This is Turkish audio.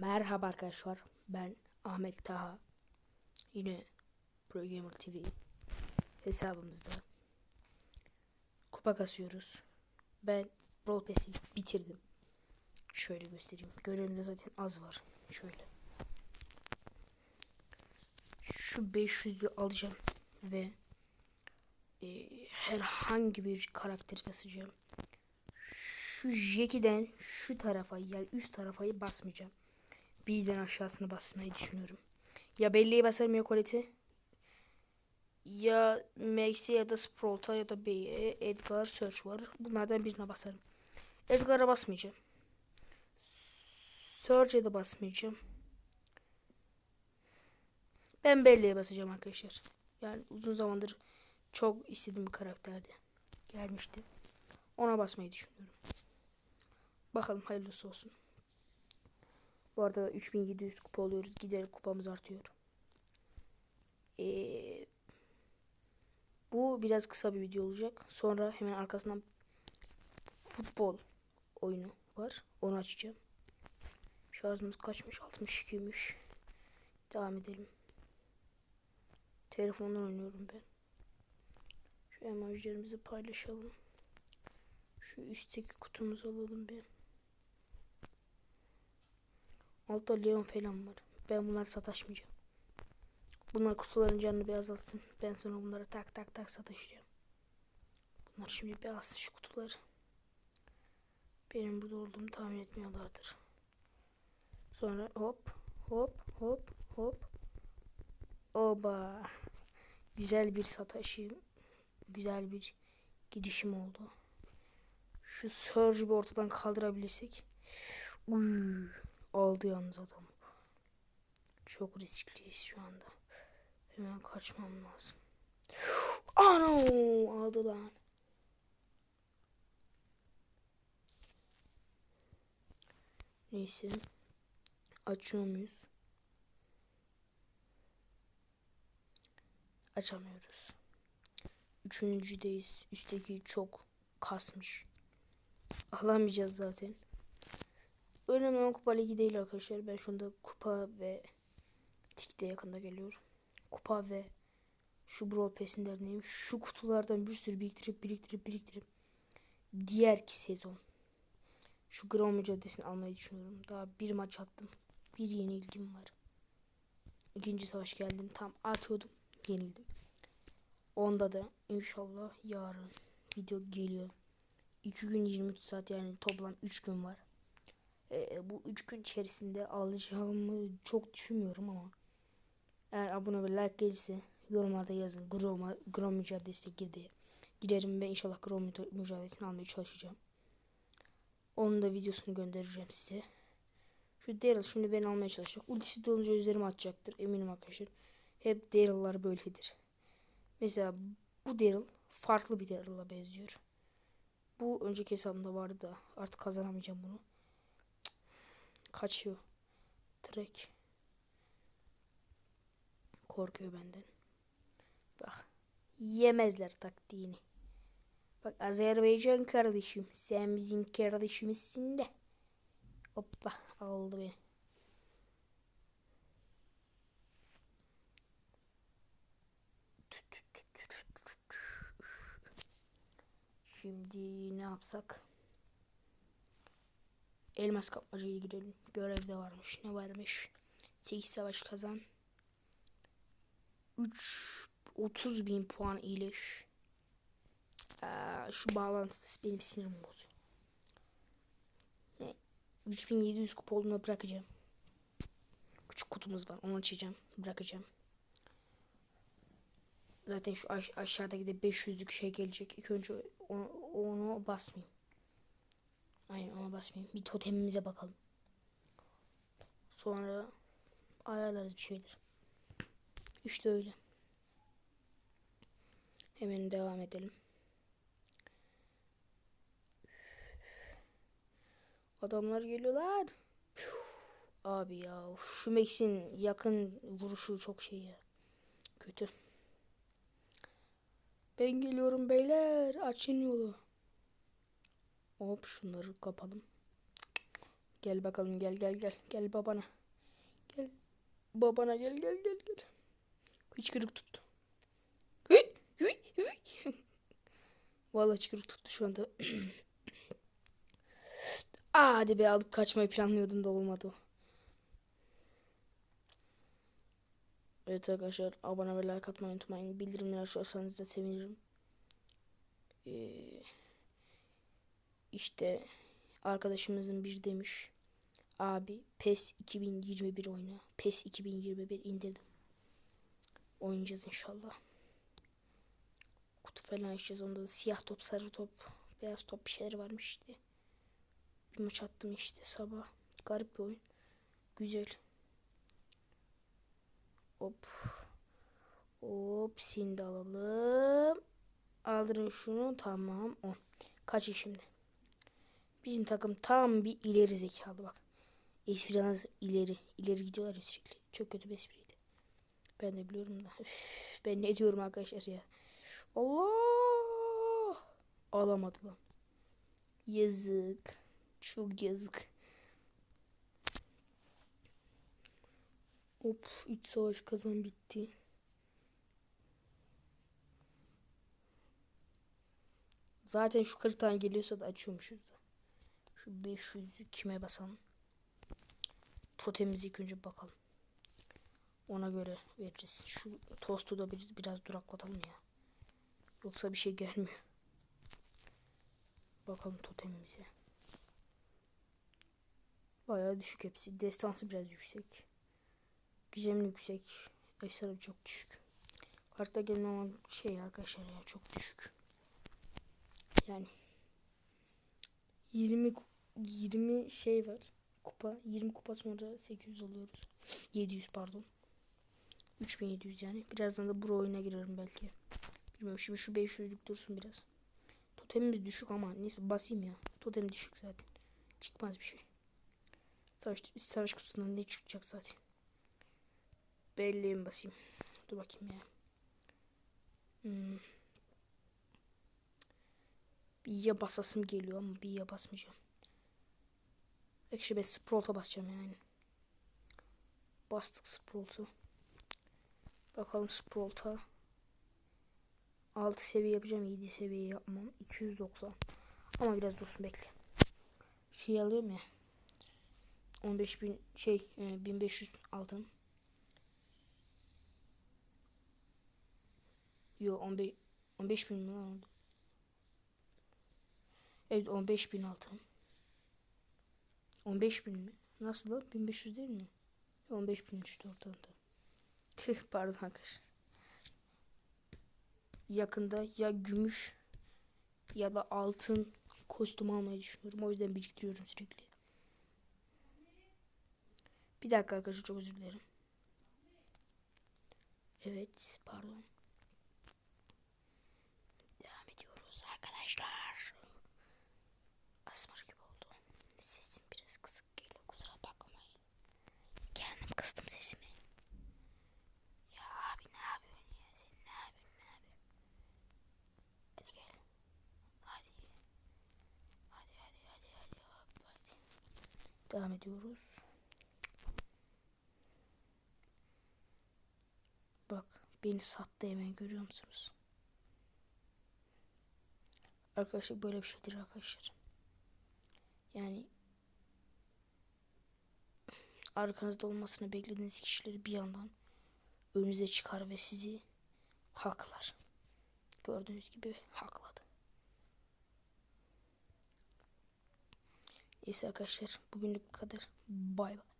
Merhaba arkadaşlar. Ben Ahmet Taha. Yine Pro Gamer TV hesabımızda kupa kasıyoruz. Ben Brawl Pass'i bitirdim. Şöyle göstereyim. Görevimde zaten az var. Şöyle. Şu 500'ü alacağım ve e, herhangi bir karakter basacağım. Şu Jackie'den şu tarafa yani üst tarafa basmayacağım. Birden aşağısını basmayı düşünüyorum. Ya belleği basarım ya Colette'i. Ya Max'i ya da Sprout'a ya da B'ye Edgar Search var. Bunlardan birine basarım. Edgar'a basmayacağım. Search'e de basmayacağım. Ben belleğe basacağım arkadaşlar. Yani uzun zamandır çok istediğim bir karakterdi. Gelmişti. Ona basmayı düşünüyorum. Bakalım hayırlısı olsun. Bu arada 3700 kupa oluyoruz. Giderek kupamız artıyor. Ee, bu biraz kısa bir video olacak. Sonra hemen arkasından futbol oyunu var. Onu açacağım. Şarjımız kaçmış? 62'ymiş. Devam edelim. Telefondan oynuyorum ben. Şu emojilerimizi paylaşalım. Şu üstteki kutumuzu alalım bir. Altta Leon falan var. Ben bunları sataşmayacağım. Bunlar kutuların canını bir azaltsın. Ben sonra bunları tak tak tak sataşacağım. Bunlar şimdi bir alsın şu kutuları. Benim burada olduğumu tahmin etmiyorlardır. Sonra hop hop hop hop. Oba. Güzel bir sataşım. Güzel bir gidişim oldu. Şu Surge'ü bir ortadan kaldırabilirsek. Uy, aldı yalnız adam. Çok riskliyiz şu anda. Hemen kaçmam lazım. Ano aldı lan. Neyse. Açıyor muyuz? Açamıyoruz. Üçüncüdeyiz. Üstteki çok kasmış. Alamayacağız zaten. Önemli olan kupa ligi değil arkadaşlar. Ben şu anda kupa ve tikte yakında geliyor. Kupa ve şu Brawl Pass'in. Şu kutulardan bir sürü biriktirip biriktirip biriktirip diğerki sezon şu Grau mücadelesini almayı düşünüyorum. Daha bir maç attım. Bir yenilgim var. İkinci savaş geldim. Tam atıyordum. Yenildim. Onda da inşallah yarın video geliyor. 2 gün 23 saat yani toplam 3 gün var. Ee, bu 3 gün içerisinde alacağımı çok düşünmüyorum ama eğer abone ve like gelirse yorumlarda yazın. Grom, Grom mücadelesine girdi. Giderim ve inşallah Grom mücadelesini almaya çalışacağım. Onun da videosunu göndereceğim size. Şu Daryl şimdi beni almaya çalışacak. Ultisi dolunca üzerime atacaktır eminim arkadaşlar. Hep Daryl'lar böyledir. Mesela bu Daryl farklı bir Daryl'a benziyor. Bu önceki hesabımda vardı da artık kazanamayacağım bunu. Kaçıyor. Trek. Korkuyor benden. Bak. Yemezler taktiğini. Bak Azerbaycan kardeşim. Sen bizim kardeşimizsin de. Hoppa aldı beni. Şimdi ne yapsak? Elmas kapmacaya girelim. Görevde varmış. Ne varmış? 8 savaş kazan. 3 30 bin puan iyileş. Aa, şu bağlantısı benim sinirimi bozuyor. Ne? 3700 kupa olduğuna bırakacağım. Küçük kutumuz var. Onu açacağım. Bırakacağım. Zaten şu aş aşağıdaki de 500'lük şey gelecek. İlk önce onu, onu basmayayım. Aynen ona basmayayım. Bir totemimize bakalım. Sonra ayarlarız bir şeyler. İşte öyle. Hemen devam edelim. Adamlar geliyorlar. Abi ya şu Max'in yakın vuruşu çok şey ya. Kötü. Ben geliyorum beyler. Açın yolu. Hop şunları kapalım. Gel bakalım gel gel gel. Gel babana. Gel. Babana gel gel gel gel. Hıçkırık tuttu. Vallahi hıçkırık tuttu şu anda. Aa, hadi be alıp kaçmayı planlıyordum da olmadı o. Evet arkadaşlar abone ve like atmayı unutmayın. Bildirimleri açarsanız da sevinirim. Ee, işte arkadaşımızın bir demiş. Abi PES 2021 oyna. PES 2021 indirdim. Oynayacağız inşallah. Kutu falan açacağız. Onda da siyah top, sarı top, beyaz top bir şeyler varmış işte. Bir maç attım işte sabah. Garip bir oyun. Güzel. Hop. Hop. Sini de alalım. Aldırın şunu. Tamam. 10. Kaçın şimdi. Bizim takım tam bir ileri zekalı bak. Espri'niz ileri. ileri gidiyorlar ya sürekli. Çok kötü bir espriydi. Ben de biliyorum da. Üf, ben ne diyorum arkadaşlar ya. Allah. Alamadı lan. Yazık. Çok yazık. Hop. Üç savaş kazan bitti. Zaten şu 40 tane geliyorsa da açıyormuşuz da. Şu 500'ü kime basalım? Totemimizi ilk önce bakalım. Ona göre veririz. Şu tostu da bir, biraz duraklatalım ya. Yoksa bir şey gelmiyor. Bakalım totemimize. Bayağı düşük hepsi. Destansı biraz yüksek. Gizemli yüksek. Efsane çok düşük. Kartta gelen olan şey arkadaşlar ya çok düşük. Yani 20 ku- 20 şey var. Kupa 20 kupa sonra 800 alıyoruz. 700 pardon. 3700 yani. Birazdan da bro oyuna girerim belki. Bilmiyorum şimdi şu 500'lük dursun biraz. Totemimiz düşük ama neyse basayım ya. Totem düşük zaten. Çıkmaz bir şey. Savaş, savaş kutusundan ne çıkacak zaten. Belliyim basayım. Dur bakayım ya. Hmm. Bir ya basasım geliyor ama bir ya basmayacağım. Ekşi ben Sprout'a basacağım yani. Bastık Sprout'u. Bakalım Sprout'a. 6 seviye yapacağım. 7 seviye yapmam. 290. Ama biraz dursun bekle. Şey alıyorum ya. 15 bin şey e, 1500 altın. Yo 15 15 bin mi lan oldu? Evet 15 bin altın. 15 bin mi? Nasıl lan? 1500 değil mi? 15 bin işte ortada. Pardon arkadaşlar. Yakında ya gümüş ya da altın kostüm almayı düşünüyorum. O yüzden biriktiriyorum sürekli. Bir dakika arkadaşlar çok özür dilerim. Evet pardon. Devam ediyoruz arkadaşlar. Asmar gibi oldu. Sesim biraz kısık geliyor kusura bakmayın. Kendim kıstım sesimi. Ya abi ne yapıyorsun ya sen ne yapıyorsun ne yapıyorsun? Hadi gel. Hadi. Hadi hadi hadi hadi hop hadi. Devam ediyoruz. Bak beni sattı hemen görüyor musunuz? Arkadaşlar böyle bir şeydir arkadaşlar. Yani arkanızda olmasını beklediğiniz kişileri bir yandan önünüze çıkar ve sizi haklar. Gördüğünüz gibi hakladı. Neyse arkadaşlar bugünlük bu kadar. Bay bay.